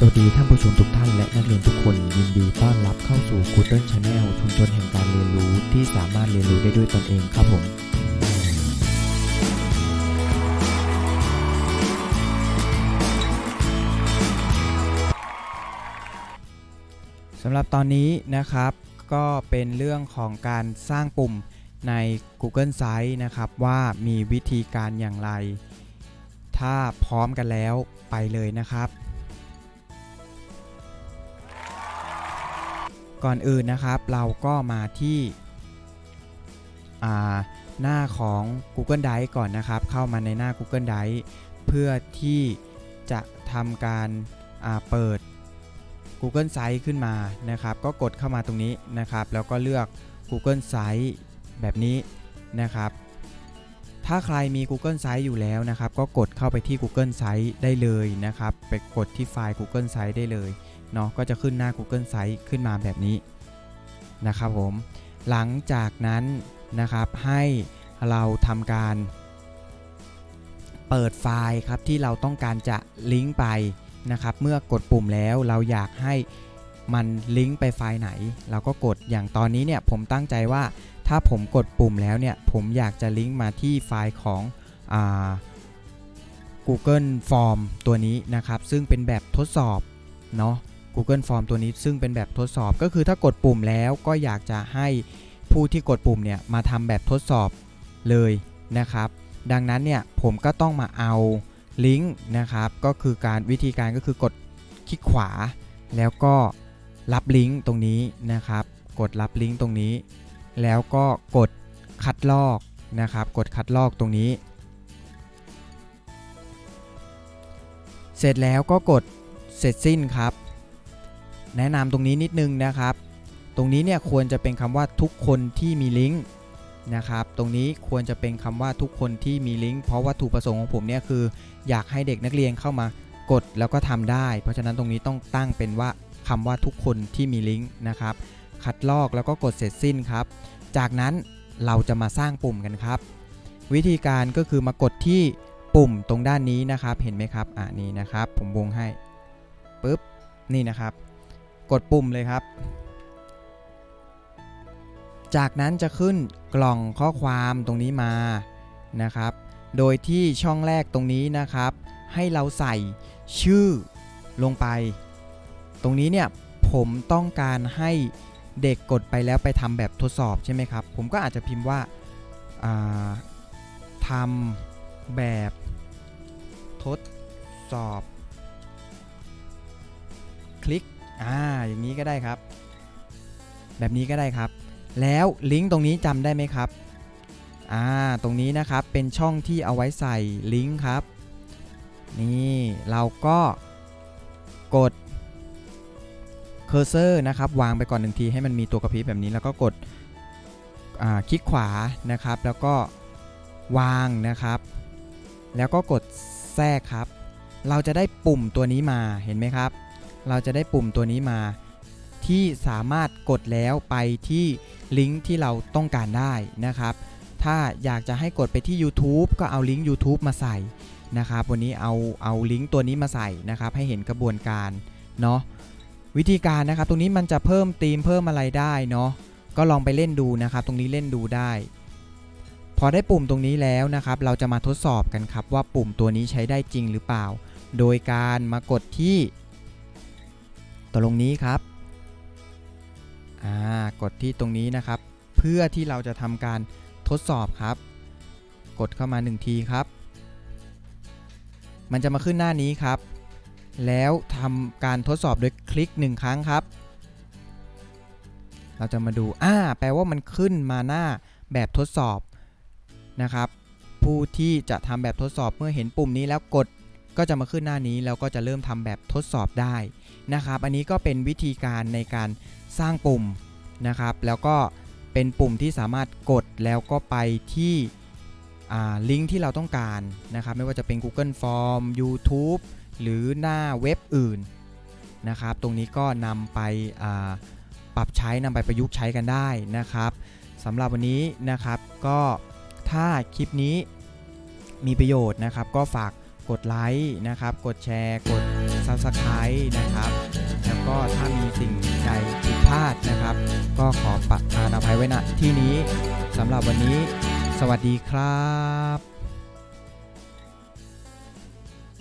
สวัสดีท่านผู้ชมทุกท่านและนักเรียนทุกคนยินดีต้อนรับเข้าสู่ Google Channel ชุมชนแห่งการเรียนรู้ที่สามารถเรียนรู้ได้ด้วยตนเองครับผม สำหรับตอนนี้นะครับ ก็เป็นเรื่องของการสร้างปุ่มใน Google Sites นะครับว่ามีวิธีการอย่างไร ถ้าพร้อมกันแล้วไปเลยนะครับ ก่อนอื่นนะครับเราก็มาที่หน้าของ Google Drive ก่อนนะครับ เข้ามาในหน้า Google Drive เพื่อที่จะทำการาเปิด Google Sites ขึ้นมานะครับ ก็กดเข้ามาตรงนี้นะครับ แล้วก็เลือก Google Sites แบบนี้นะครับ ถ้าใครมี Google Sites อยู่แล้วนะครับ ก็กดเข้าไปที่ Google Sites ได้เลยนะครับ ไปกดที่ไฟล์ Google Sites ได้เลย เนาะก็จะขึ้นหน้า Google Site ขึ้นมาแบบนี้นะครับผมหลังจากนั้นนะครับให้เราทำการ เปิดไฟล์ครับที่เราต้องการจะลิงก์ไปนะครับเมื่อกดปุ่มแล้วเราอยากให้มันลิงก์ไปไฟล์ไหน เราก็กดอย่างตอนนี้เนี่ยผมตั้งใจว่าถ้าผมกดปุ่มแล้วเนี่ยผมอยากจะลิงก์มาที่ไฟล์ของอ Google Form ตัวนี้นะครับ ซึ่งเป็นแบบทดสอบเนาะ Google Form ตัวนี้ซึ่งเป็นแบบทดสอบก็คือถ้ากดปุ่มแล้วก็อยากจะให้ผู้ที่กดปุ่มเนี่ยมาทำแบบทดสอบเลยนะครับ ดังนั้นเนี่ยผมก็ต้องมาเอาลิงก์นะครับก็คือการวิธีการก็คือกดคลิกขวา แล้วก็รับลิงก์ตรงนี้นะครับ กดรับลิงก์ตรงนี้ แล้วก็กดคัดลอกนะครับ กดคัดลอกตรงนี้ เสร็จแล้วก็กดเสร็จสิ้นครับ แนะนำตรงนี้นิดนึงนะครับ ตรงนี้เนี่ยควรจะเป็นคำว่าทุกคนที่มีลิงก์นะครับ ตรงนี้ควรจะเป็นคำว่าทุกคนที่มีลิงก์เพราะวัตถุประสงค์ของผมเนี่ยคือ อยากให้เด็กนักเรียนเข้ามากดแล้วก็ทำได้ เพราะฉะนั้นตรงนี้ต้องตั้งเป็นว่าคำว่าทุกคนที่มีลิงก์นะครับ คัดลอกแล้วก็กดเสร็จสิ้นครับ จากนั้นเราจะมาสร้างปุ่มกันครับ วิธีการก็คือมากดที่ปุ่มตรงด้านนี้นะครับ เห็นไหมครับ อ่านี่นะครับ ผมวงให้ปุ๊บ นี่นะครับ กดปุ่มเลยครับ จากนั้นจะขึ้นกล่องข้อความตรงนี้มานะครับ โดยที่ช่องแรกตรงนี้นะครับ ให้เราใส่ชื่อลงไป ตรงนี้เนี่ยผมต้องการให้เด็กกดไปแล้วไปทำแบบทดสอบใช่ไหมครับ ผมก็อาจจะพิมพ์ว่าาทำแบบทดสอบ คลิก อ่าอย่างนี้ก็ได้ครับ แบบนี้ก็ได้ครับ แล้วลิงก์ตรงนี้จำได้ไหมครับอ่าตรงนี้นะครับเป็นช่องที่เอาไว้ใส่ลิงก์ครับ นี่เราก็กดเคอร์เซอร์นะครับวางไปก่อนหนึ่งทีให้มันมีตัวกระพริบแบบนี้แล้วก็กดคลิกขวานะครับ แล้วก็วางนะครับ แล้วก็กดแทรกครับ เราจะได้ปุ่มตัวนี้มาเห็นไหมครับ เราจะได้ปุ่มตัวนี้มา ที่สามารถกดแล้วไปที่ลิงก์ที่เราต้องการได้นะครับ ถ้าอยากจะให้กดไปที่ YouTube ก็เอาลิงก์ YouTube มาใส่นะครับ วันนี้เอาเอาลิงก์ตัวนี้มาใส่นะครับ ให้เห็นกระบวนการเนาะวิธีการนะครับ ตรงนี้มันจะเพิ่มธีมเพิ่มอะไรได้เนาะก็ลองไปเล่นดูนะครับ ตรงนี้เล่นดูได้ พอได้ปุ่มตรงนี้แล้วนะครับ เราจะมาทดสอบกันครับว่าปุ่มตัวนี้ใช้ได้จริงหรือเปล่า โดยการมากดที่ ตรงนี้ครับอ่ากดที่ตรงนี้นะครับ เพื่อที่เราจะทำการทดสอบครับ กดเข้ามา 1 ทีครับ มันจะมาขึ้นหน้านี้ครับ แล้วทำการทดสอบโดยคลิก 1 ครั้งครับ เราจะมาดูอ่าแปลว่ามันขึ้นมาหน้าแบบทดสอบนะครับ ผู้ที่จะทำแบบทดสอบเมื่อเห็นปุ่มนี้แล้วกด ก็จะมาขึ้นหน้านี้แล้วก็จะเริ่มทำแบบทดสอบได้นะครับ อันนี้ก็เป็นวิธีการในการสร้างปุ่มนะครับ แล้วก็เป็นปุ่มที่สามารถกดแล้วก็ไปที่ลิงก์ที่เราต้องการนะครับ ไม่ว่าจะเป็น Google Form YouTube หรือหน้าเว็บอื่นนะครับ ตรงนี้ก็นำไปปรับใช้นำไปประยุกต์ใช้กันได้นะครับสำหรับวันนี้นะครับก็ถ้าคลิปนี้มีประโยชน์นะครับ ก็ฝาก กดไลค์นะครับ กดแชร์ กด Subscribe นะครับ แล้วก็ถ้ามีสิ่งใดผิดพลาดนะครับ ก็ขอประทานอภัยไว้ณที่นี้สำหรับวันนี้ สวัสดีครับ